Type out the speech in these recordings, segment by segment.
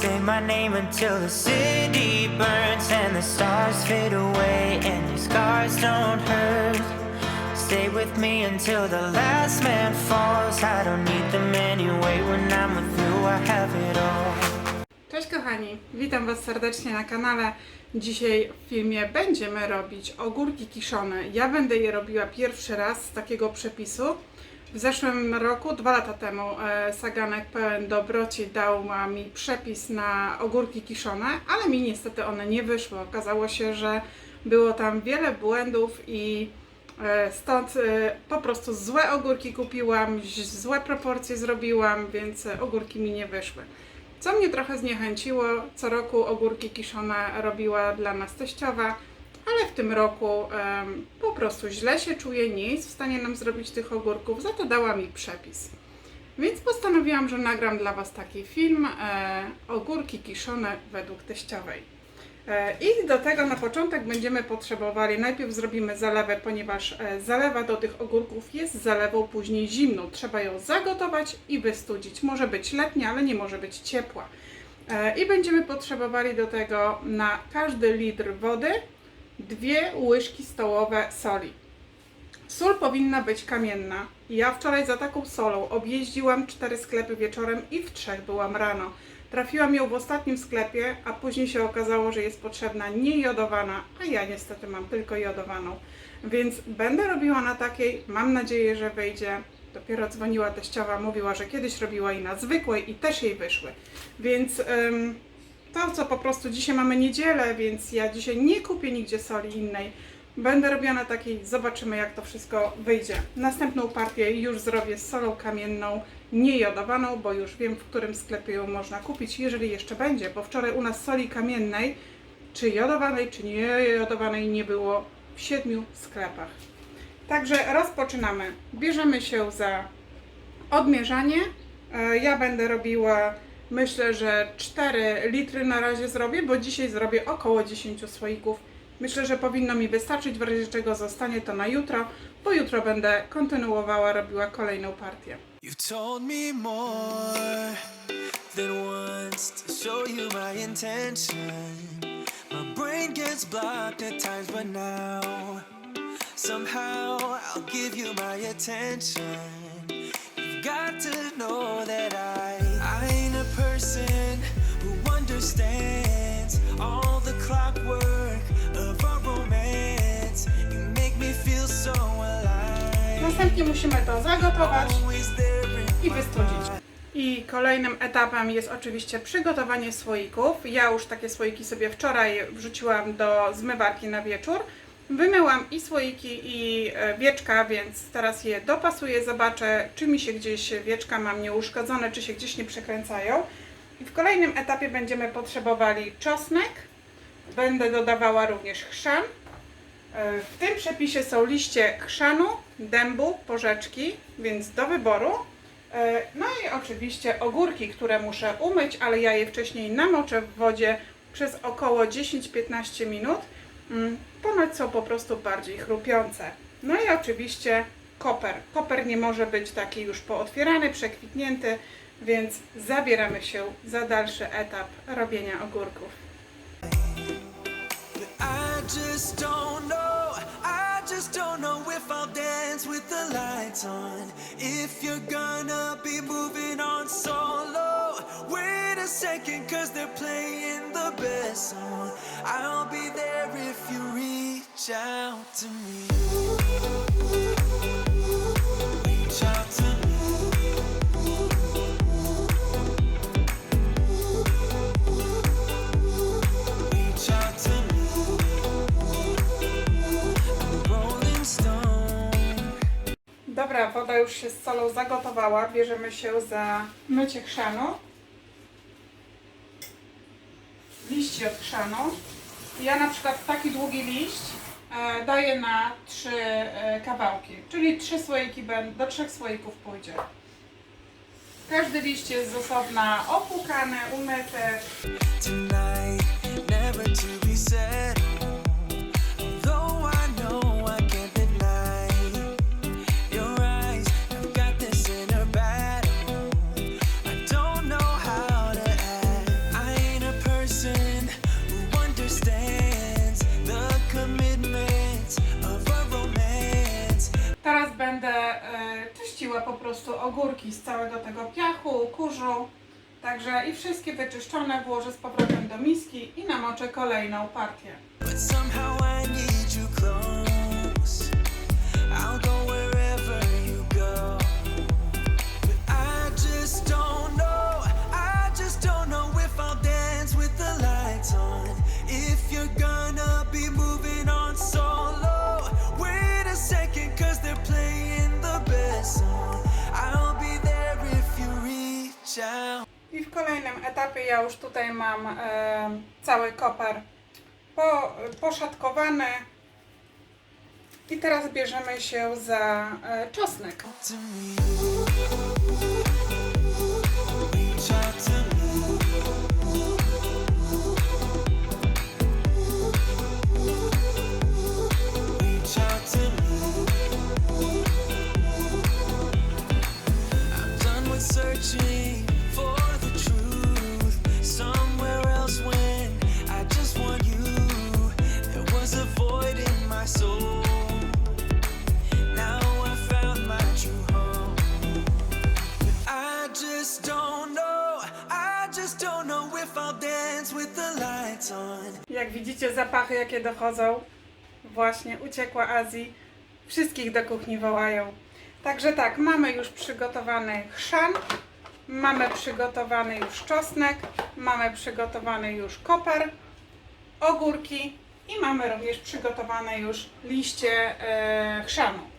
Say my name until the city burns and the stars fade away and your scars don't hurt. Stay with me until the last man falls. I don't need them anyway. When I'm with you, I have it all. Cześć kochani, witam Was serdecznie na kanale. Dzisiaj w filmie będziemy robić ogórki kiszone. Ja będę je robiła pierwszy raz z takiego przepisu. W zeszłym roku, dwa lata temu, e, Saganek pełen dobroci dał mi przepis na ogórki kiszone, ale mi niestety one nie wyszły. Okazało się, że było tam wiele błędów i e, stąd e, po prostu złe ogórki kupiłam, złe proporcje zrobiłam, więc ogórki mi nie wyszły. Co mnie trochę zniechęciło, co roku ogórki kiszone robiła dla nas teściowa, ale w tym roku em, po prostu źle się czuję, nie jest w stanie nam zrobić tych ogórków, za to dała mi przepis. Więc postanowiłam, że nagram dla Was taki film e, ogórki kiszone według teściowej. E, I do tego na początek będziemy potrzebowali, najpierw zrobimy zalewę, ponieważ e, zalewa do tych ogórków jest zalewą później zimną. Trzeba ją zagotować i wystudzić. Może być letnia, ale nie może być ciepła. E, I będziemy potrzebowali do tego na każdy litr wody dwie łyżki stołowe soli. Sól powinna być kamienna. Ja wczoraj za taką solą objeździłam cztery sklepy wieczorem i w trzech byłam rano. Trafiłam ją w ostatnim sklepie, a później się okazało, że jest potrzebna niejodowana, a ja niestety mam tylko jodowaną. Więc będę robiła na takiej, mam nadzieję, że wyjdzie. Dopiero dzwoniła teściowa, mówiła, że kiedyś robiła i na zwykłej i też jej wyszły. Więc ym, to, co po prostu dzisiaj mamy niedzielę, więc ja dzisiaj nie kupię nigdzie soli innej. Będę robiła na takiej, zobaczymy jak to wszystko wyjdzie. Następną partię już zrobię z solą kamienną, niejodowaną, bo już wiem w którym sklepie ją można kupić, jeżeli jeszcze będzie, bo wczoraj u nas soli kamiennej, czy jodowanej, czy niejodowanej nie było w siedmiu sklepach. Także rozpoczynamy. Bierzemy się za odmierzanie. E, Ja będę robiła, myślę, że 4 litry na razie zrobię, bo dzisiaj zrobię około 10 słoików. Myślę, że powinno mi wystarczyć, w razie czego zostanie to na jutro, bo jutro będę kontynuowała, robiła kolejną partię. Somehow I'll give you my attention. You've got to know that I understands all the clockwork of romance. You make me feel so alive. Następnie musimy to zagotować Always there in i wystudzić. I kolejnym etapem jest oczywiście przygotowanie słoików. Ja już takie słoiki sobie wczoraj wrzuciłam do zmywarki na wieczór. Wymyłam i słoiki, i e, wieczka, więc teraz je dopasuję, zobaczę, czy mi się gdzieś wieczka mam nieuszkodzone, czy się gdzieś nie przekręcają. I w kolejnym etapie będziemy potrzebowali czosnek. Będę dodawała również chrzan. E, W tym przepisie są liście chrzanu, dębu, porzeczki, więc do wyboru. E, No i oczywiście ogórki, które muszę umyć, ale ja je wcześniej namoczę w wodzie przez około 10-15 minut. Mm, Ponoć są po prostu bardziej chrupiące. No i oczywiście koper. Koper nie może być taki już pootwierany, przekwitnięty, więc zabieramy się za dalszy etap robienia ogórków. Just don't know, I just don't know if I'll dance with the lights on. If you're gonna be moving on solo, wait a second, cause they're playing the best song. I'll be there if you reach out to me. Dobra, woda już się z solą zagotowała. Bierzemy się za mycie chrzanu. Liści od chrzanu. Ja na przykład taki długi liść e, daję na trzy e, kawałki, czyli trzy słoiki, do trzech słoików pójdzie. Każdy liść jest z osobna opłukany, umyty. Prostu ogórki z całego tego piachu, kurzu. Także i wszystkie wyczyszczone włożę z powrotem do miski i namoczę kolejną partię. W kolejnym etapie ja już tutaj mam e, cały koper po, poszatkowany. I teraz bierzemy się za e, czosnek. Jak widzicie zapachy jakie dochodzą, właśnie uciekła Azji, wszystkich do kuchni wołają. Także tak, mamy już przygotowany chrzan, mamy przygotowany już czosnek, mamy przygotowany już koper, ogórki i mamy również przygotowane już liście e, chrzanu.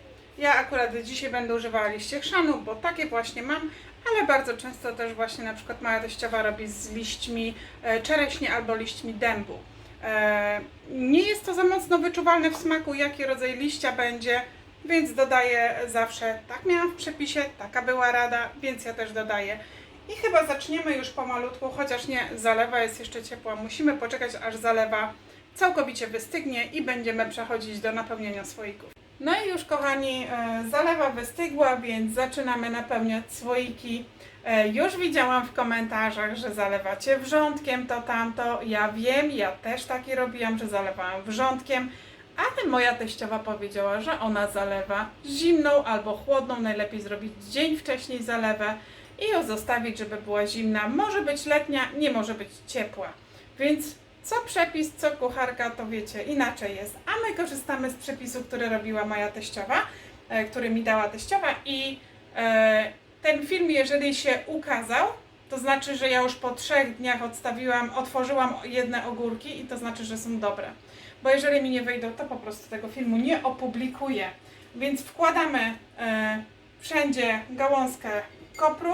Ja akurat dzisiaj będę używała liście chrzanu, bo takie właśnie mam, ale bardzo często też właśnie na przykład moja teściowa robi z liśćmi e, czereśnie albo liśćmi dębu. E, Nie jest to za mocno wyczuwalne w smaku, jaki rodzaj liścia będzie, więc dodaję zawsze, tak miałam w przepisie, taka była rada, więc ja też dodaję. I chyba zaczniemy już pomalutku, chociaż nie, zalewa jest jeszcze ciepła. Musimy poczekać, aż zalewa całkowicie wystygnie i będziemy przechodzić do napełniania słoików. No i już kochani, e, zalewa wystygła, więc zaczynamy napełniać słoiki. E, Już widziałam w komentarzach, że zalewacie wrzątkiem to tamto. Ja wiem, ja też taki robiłam, że zalewałam wrzątkiem, ale moja teściowa powiedziała, że ona zalewa zimną albo chłodną. Najlepiej zrobić dzień wcześniej zalewę i ją zostawić, żeby była zimna. Może być letnia, nie może być ciepła. Więc co przepis, co kucharka, to wiecie, inaczej jest. A my korzystamy z przepisu, który robiła moja teściowa, e, który mi dała teściowa i e, ten film, jeżeli się ukazał, to znaczy, że ja już po trzech dniach odstawiłam, otworzyłam jedne ogórki i to znaczy, że są dobre. Bo jeżeli mi nie wyjdą, to po prostu tego filmu nie opublikuję. Więc wkładamy e, wszędzie gałązkę kopru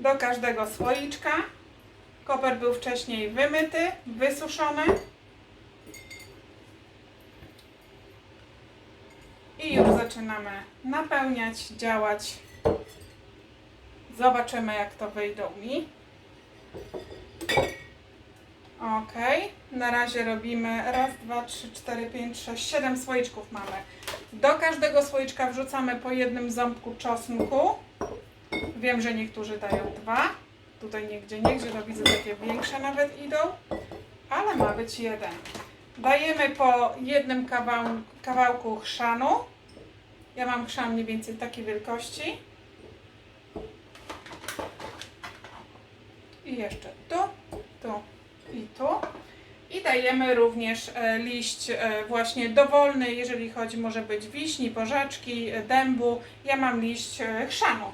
do każdego słoiczka. Koper był wcześniej wymyty, wysuszony. I już zaczynamy napełniać, działać. Zobaczymy jak to wyjdą mi. Ok, na razie robimy raz, dwa, trzy, cztery, pięć, sześć, siedem słoiczków mamy. Do każdego słoiczka wrzucamy po jednym ząbku czosnku. Wiem, że niektórzy dają dwa. Tutaj nigdzie, niegdzie to widzę takie większe nawet idą, ale ma być jeden. Dajemy po jednym kawał, kawałku chrzanu. Ja mam chrzan mniej więcej takiej wielkości. I jeszcze tu, tu i tu. I dajemy również e, liść e, właśnie dowolny, jeżeli chodzi może być wiśni, porzeczki, e, dębu. Ja mam liść chrzanu.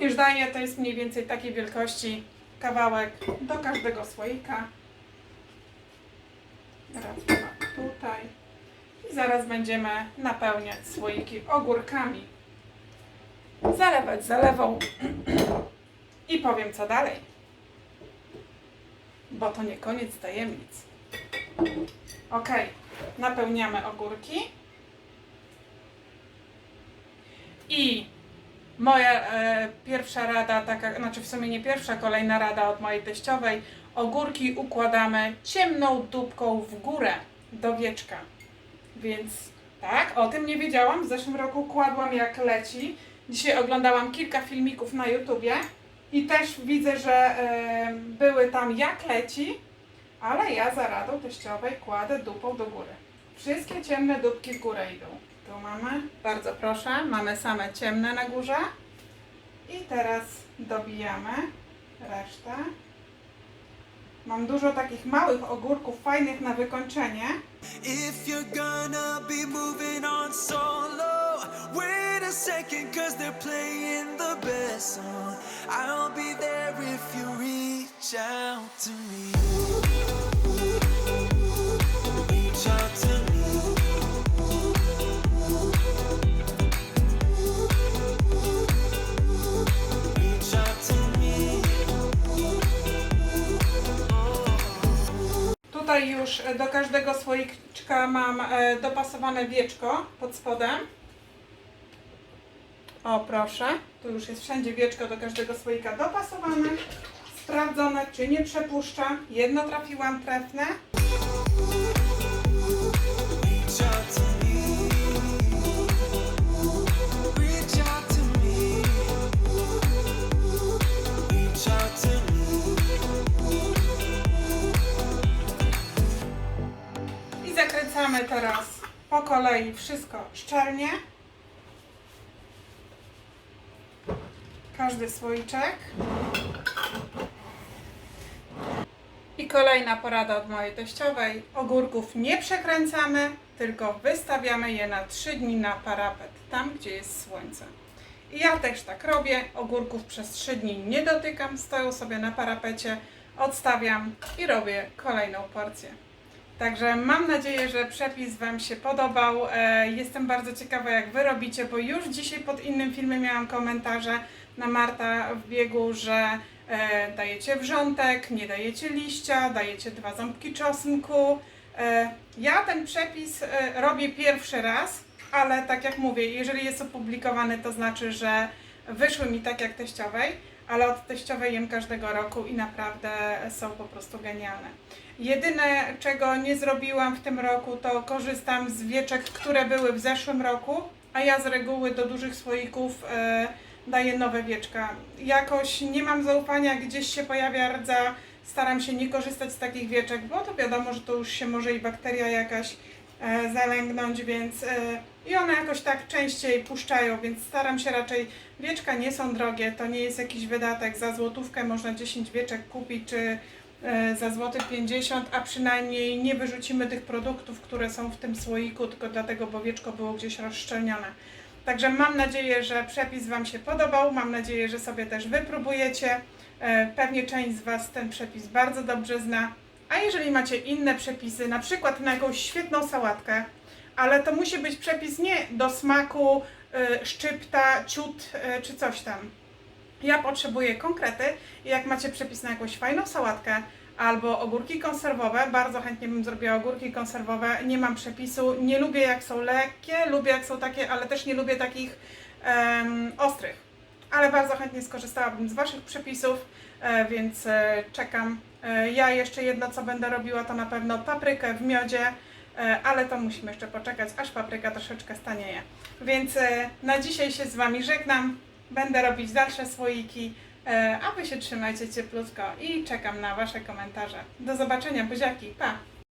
Również daję, to jest mniej więcej takiej wielkości kawałek do każdego słoika. Raz, dwa, tutaj. I zaraz będziemy napełniać słoiki ogórkami. Zalewać zalewą. I powiem co dalej. Bo to nie koniec tajemnic. Ok, napełniamy ogórki. I Moja e, pierwsza rada, taka, znaczy w sumie nie pierwsza, kolejna rada od mojej teściowej. Ogórki układamy ciemną dupką w górę do wieczka. Więc tak, o tym nie wiedziałam. W zeszłym roku kładłam jak leci. Dzisiaj oglądałam kilka filmików na YouTubie i też widzę, że e, były tam jak leci, ale ja za radą teściowej kładę dupą do góry. Wszystkie ciemne dupki w górę idą. Tu mamy, bardzo proszę, mamy same ciemne na górze. I teraz dobijamy resztę. Mam dużo takich małych ogórków, fajnych na wykończenie. I'll be there if you reach out to me. Tutaj już e, do każdego słoiczka mam e, dopasowane wieczko pod spodem. O proszę, tu już jest wszędzie wieczko do każdego słoika dopasowane. Sprawdzone, czy nie przepuszcza. Jedno trafiłam trefne. Teraz po kolei wszystko szczelnie. Każdy słoiczek. I kolejna porada od mojej teściowej. Ogórków nie przekręcamy, tylko wystawiamy je na 3 dni na parapet, tam gdzie jest słońce. I ja też tak robię. Ogórków przez 3 dni nie dotykam, stoją sobie na parapecie, odstawiam i robię kolejną porcję. Także mam nadzieję, że przepis Wam się podobał. E, Jestem bardzo ciekawa, jak Wy robicie, bo już dzisiaj pod innym filmem miałam komentarze na Marta w biegu, że e, dajecie wrzątek, nie dajecie liścia, dajecie dwa ząbki czosnku. E, ja ten przepis robię pierwszy raz, ale tak jak mówię, jeżeli jest opublikowany, to znaczy, że wyszły mi tak jak teściowej, ale od teściowej jem każdego roku i naprawdę są po prostu genialne. Jedyne, czego nie zrobiłam w tym roku, to korzystam z wieczek, które były w zeszłym roku, a ja z reguły do dużych słoików e, daję nowe wieczka. Jakoś nie mam zaufania, gdzieś się pojawia rdza, staram się nie korzystać z takich wieczek, bo to wiadomo, że to już się może i bakteria jakaś zalęgnąć, więc e, i one jakoś tak częściej puszczają, więc staram się raczej, wieczka nie są drogie, to nie jest jakiś wydatek, za złotówkę można 10 wieczek kupić, czy e, za złoty 50, a przynajmniej nie wyrzucimy tych produktów, które są w tym słoiku, tylko dlatego, bo wieczko było gdzieś rozszczelnione. Także mam nadzieję, że przepis Wam się podobał, mam nadzieję, że sobie też wypróbujecie. E, Pewnie część z Was ten przepis bardzo dobrze zna. A jeżeli macie inne przepisy, na przykład na jakąś świetną sałatkę, ale to musi być przepis nie do smaku y, szczypta, ciut y, czy coś tam. Ja potrzebuję konkrety i jak macie przepis na jakąś fajną sałatkę albo ogórki konserwowe, bardzo chętnie bym zrobiła ogórki konserwowe. Nie mam przepisu, nie lubię jak są lekkie, lubię jak są takie, ale też nie lubię takich ostrych. Ale bardzo chętnie skorzystałabym z Waszych przepisów, e, więc e, czekam. E, ja jeszcze jedno co będę robiła to na pewno paprykę w miodzie, ale to musimy jeszcze poczekać, aż papryka troszeczkę stanieje. Więc na dzisiaj się z Wami żegnam. Będę robić dalsze słoiki, a Wy się trzymajcie cieplutko i czekam na Wasze komentarze. Do zobaczenia, buziaki, pa!